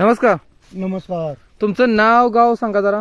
नमस्कार. नमस्कार. तुमचं नाव गाव सांगा जरा.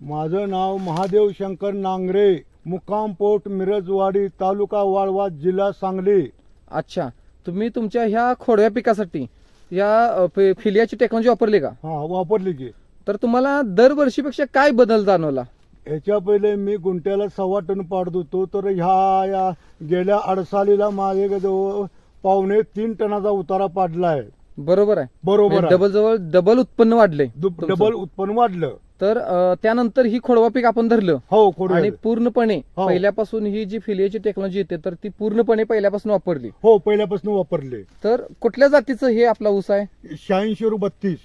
माझं नाव महादेव शंकर नांगरे मुक्काम पोट मिरजवाडी तालुका वाळवा जिल्हा सांगली. अच्छा. तुम्ही तुमच्या ह्या खोडव्या पिकासाठी या फि- फिलियाची टेक्नॉलॉजी वापरली का? हा वापरली की. तर तुम्हाला दरवर्षीपेक्षा काय बदल जाणवला? ह्याच्या पहिले मी गुंट्याला सव्वा टन पाडत होतो तर ह्या या गेल्या अडसालीला माझे जवळ पावणे तीन टनाचा उतारा पाडला आहे बरोबर आहे. बरोबर आहे. डबल जवळ डबल उत्पन्न वाढले. दु- डबल उत्पन्न वाढलं. तर अ, त्यानंतर ही खोडवा पीक आपण धरलं. हो खोड आणि पूर्णपणे हो. पहिल्यापासून ही जी फिलियाची टेक्नॉलॉजी येते तर ती पूर्णपणे पहिल्यापासून वापरली. हो पहिल्यापासून वापरले. तर कुठल्या जातीचं हे आपला ऊस आहे? शहाऐंशी रु बत्तीस.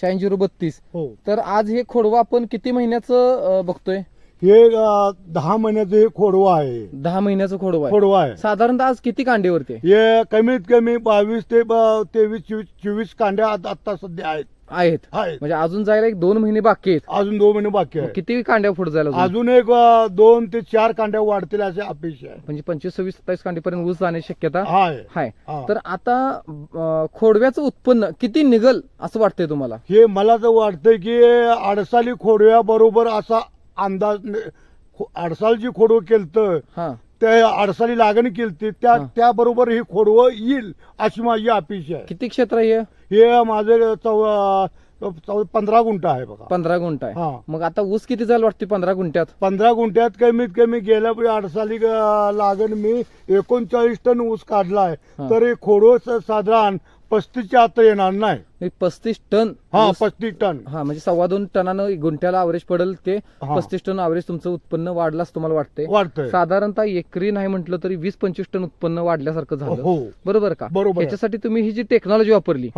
शहाऐंशी झिरो बत्तीस. हो. तर आज हे खोडवा आपण किती महिन्याचं अ, बघतोय? हे अं, दहा महिन्याचं हे खोडवा आहे. दहा महिन्याचं खोडवा आहे. खोडवा आहे. साधारणतः आज किती कांडेवरती आहे? हे कमीत कमी बावीस ते ब- तेवीस चोवीस चोवीस कांड्या आत- सध्या आहेत. आहेत. आहेत. म्हणजे अजून जायला एक दोन महिने बाकी आहेत. अजून दोन महिने बाकी मग आहे किती कांड्या पुढे जायला अजून? अजून एक अ, दोन ते चार कांड्या वाढतील अशी अपेक्षा आहे. म्हणजे पंचवीस सव्वीस सत्तावीस कांडीपर्यंत ऊस जाण्याची शक्यता हाय आहे. हा. तर आता अं, खोडव्याचं उत्पन्न किती निघल असं वाटतंय तुम्हाला? हे मला तर वाटतंय की अडसाली खोडव्या बरोबर असा अंदाज अडसालची खोडवं केलतं. हा. त्या अडसाली लागण केलती. त्या. त्याबरोबर ही खोडवं येईल अशी माझी अपेक्षा आहे. किती क्षेत्र आहे हे? हे माझं चौ चौ- पंधरा गुंठ आहे बघा. पंधरा गुंठ आहे. हा. मग आता ऊस किती जायला वाटते पंधरा गुंठ्यात? पंधरा गुंठ्यात कमीत कमी गेल्या अडसाली लागण मी एकोणचाळीस टन ऊस काढलाय. तर हे. खोडो स- साधारण पस्तीसच्या आता येणार नाही. पस्तीस टन हा पस्तीस टन. हा म्हणजे सव्वा दोन टनानं गुंठ्याला अवरेज पडेल ते. पस्तीस टन अवरेज तुमचं उत्पन्न वाढलं असं तुम्हाला वाटतंय. वाढतंय. साधारणतः एकरी नाही म्हटलं तरी वीस पंचवीस टन उत्पन्न वाढल्यासारखं झालं. हो. बरोबर का? बरोबर आहे. ह्याच्यासाठी तुम्ही ही जी टेक्नॉलॉजी वापरली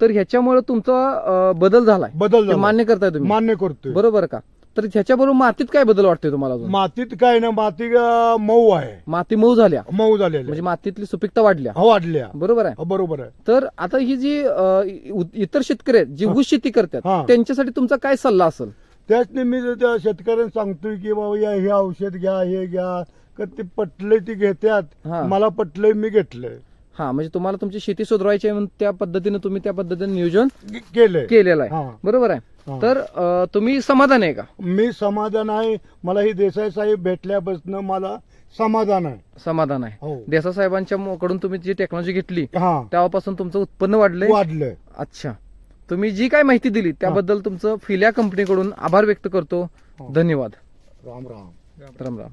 तर ह्याच्यामुळे तुमचा बदल झालाय. बदल. मान्य करताय तुम्ही. मान्य करतोय. बरोबर का? तर ह्याच्याबरोबर मातीत काय बदल वाटतोय तुम्हाला अजून? मातीत काय ना माती अं, मऊ आहे. माती मऊ झाल्या? मऊ झालेली म्हणजे मातीतली सुपीकता वाढल्या. हो वाढल्या. बरोबर आहे. हो, बरोबर आहे. तर आता ही जी अं, इ- इतर शेतकरी आहेत जी. ऊस शेती करतात हा. त्यांच्यासाठी तुमचा काय सल्ला असेल? त्याच मी त्या शेतकऱ्यांना सांगतोय की बाबा या हे औषध घ्या हे घ्या. का ते पटले ती घेत्यात. हा. मला पटलंय मी घेतलंय. हा म्हणजे तुम्हाला तुमची शेती सुधारायची आहे म्हणून त्या पद्धतीने तुम्ही त्या पद्धतीने नियोजन केलंय. केलेलं आहे. हा. बरोबर आहे. तर अं, तुम्ही समाधान आहे का? मी समाधान आहे. मला ही देसाई साहेब भेटल्यापासून मला समाधान आहे. समाधान आहे. हो. देसा साहेबांच्या मो- कडून तुम्ही जी टेक्नॉलॉजी घेतली हा. तेव्हापासून तुमचं उत्पन्न वाढलंय? वाढलंय. अच्छा. तुम्ही जी काय माहिती दिली त्याबद्दल तुमचं फिल्या कंपनीकडून आभार व्यक्त करतो. हो. धन्यवाद. राम राम. राम राम.